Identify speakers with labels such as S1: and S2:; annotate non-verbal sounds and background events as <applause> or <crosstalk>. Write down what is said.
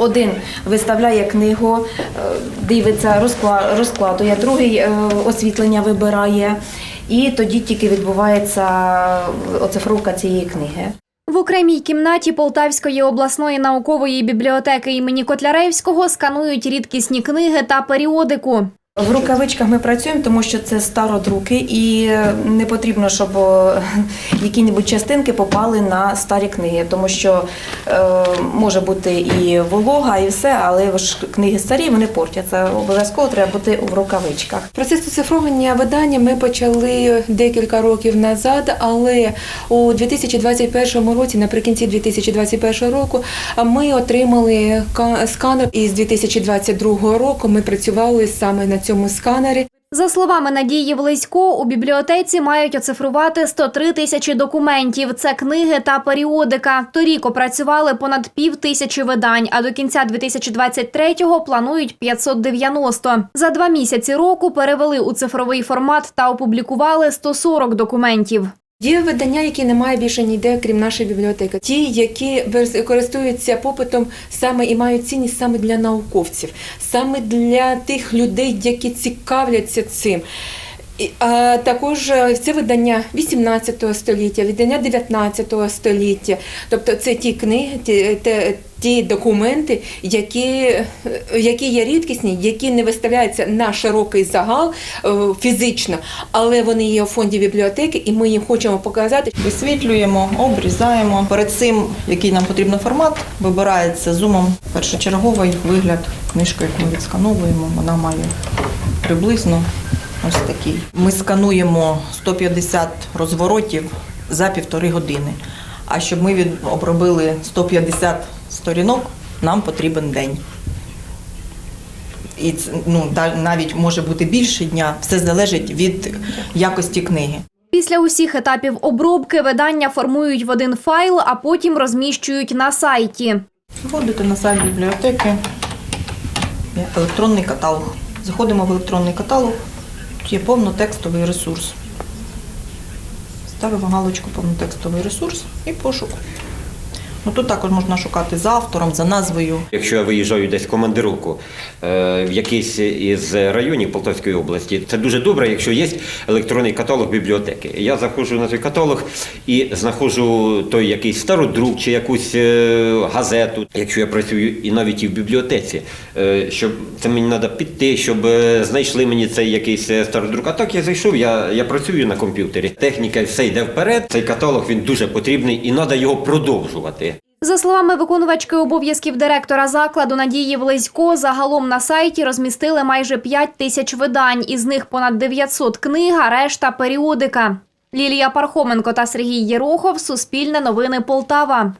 S1: Один виставляє книгу, е, дивиться, розкладує, другий е, освітлення вибирає, і тоді тільки відбувається оцифровка цієї книги.
S2: В окремій кімнаті Полтавської обласної наукової бібліотеки імені Котляревського сканують рідкісні книги та періодику.
S1: В рукавичках ми працюємо, тому що це стародруки, і е, не потрібно, щоб е, <laughs> які-небудь частинки попали на старі книги, тому що е, може бути і волога, і все, але ж книги старі, вони портяться. Обов'язково треба бути в рукавичках.
S3: Процес оцифровування видання ми почали декілька років назад, але у 2021 році, наприкінці 2021 року, ми отримали сканер. І з 2022 року ми працювали саме на цьому сканері.
S2: За словами Надії Влесько, у бібліотеці мають оцифрувати 103 тисячі документів. Це книги та періодика. Торік опрацювали понад пів тисячі видань, а до кінця 2023-го планують 590. За два місяці року перевели у цифровий формат та опублікували 140 документів.
S3: Є видання, які немає більше ніде, крім нашої бібліотеки. Ті, які користуються попитом саме і мають цінність саме для науковців, саме для тих людей, які цікавляться цим. А також е, це видання 18 століття, видання 19 століття. Тобто це ті книги, ті, ті документи, які, які є рідкісні, які не виставляються на широкий загал е, фізично, але вони є у фонді бібліотеки, і ми їм хочемо показати,
S4: Висвітлюємо, обрізаємо. Перед цим, який нам потрібен формат, вибирається зумом першочерговий вигляд книжки, яку ми відскановуємо. Вона має приблизно ось такий. Ми скануємо 150 розворотів за півтори години. А щоб ми обробили 150 сторінок, нам потрібен день. І ну, навіть може бути більше дня, все залежить від якості книги.
S2: Після усіх етапів обробки видання формують в один файл, а потім розміщують на сайті.
S4: Входите на сайт бібліотеки, електронний каталог. Заходимо в електронний каталог, є повнотекстовий ресурс. Ставимо галочку повнотекстовий ресурс і пошук. Ну, тут також можна шукати за автором, за назвою.
S5: Якщо я виїжджаю десь в командировку е, в якийсь із районів Полтавської області, це дуже добре, якщо є електронний каталог бібліотеки. Я заходжу на той каталог і знаходжу той якийсь стародрук чи якусь е, газету. Якщо я працюю і навіть і в бібліотеці, е, щоб це мені треба піти, щоб е, знайшли мені цей якийсь е, стародрук. А так я зайшов, я, я працюю на комп'ютері. Техніка все йде вперед. Цей каталог він дуже потрібний і треба його продовжувати.
S2: За словами виконувачки обов'язків директора закладу Надії Влизько, загалом на сайті розмістили майже 5 тисяч видань, із них понад 900 книг, а решта періодика. Лілія Пархоменко та Сергій Єрохов. Суспільне новини Полтава.